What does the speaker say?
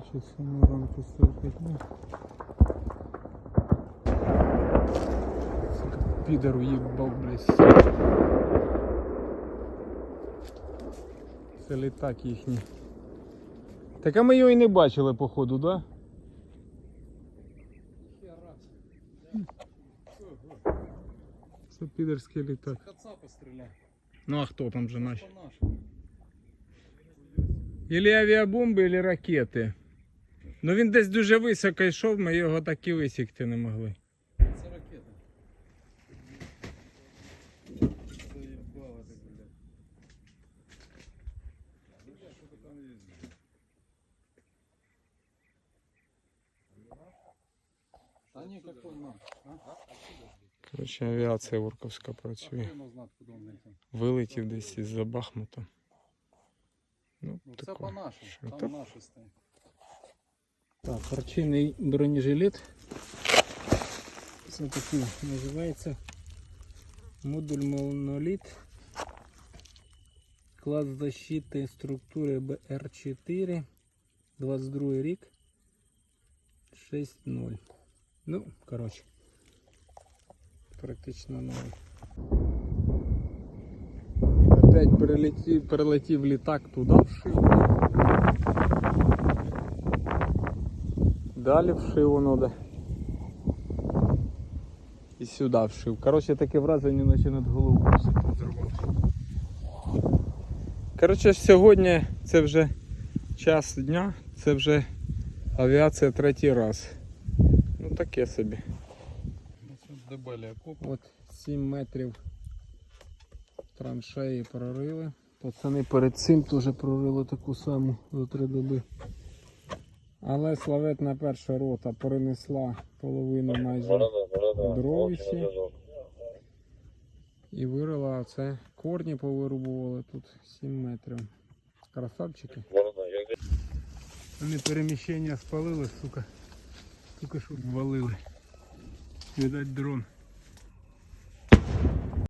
З самого ранку стоїть дня. Підер уїбав, блядь. Це літак їхній. Так а ми його і не бачили, походу, да? Це підерський літак. Кацапа стріляє. Ну а хто там же нашому. Ілі авіабомби, ілі ракети. Ну він десь дуже високо йшов, ми його так і висікти не могли. Це ракета. Заїбала. Що ти там їздиш? Та ні, какой нам? Коротше, авіація Ворковська працює. Вилетів десь із-за Бахмута. Ну, Ну, це по нашому, там наші стоять. Так, харчийний бронежилет. Це такий називається модуль моноліт. Клас защити структури БР4. 22 рік. 6.0. Ну, коротше. Практично новий. Опять перелетів, перелетів літак туди вшив. Далі вшив надо. І сюди вшив. Коротше, таке враження, наче над головою. Коротше, сьогодні це вже час дня, це вже авіація третій раз. Ну таке собі. От 7 метрів траншеї прорили. Пацани перед цим теж прорили таку саму за три доби. Але славетна перша рота перенесла половину майже дровищі і вирила це Корні повирубували тут 7 метрів. Красавчики. Вони переміщення спалили, сука. Тільки що ввалили. Видать дрон.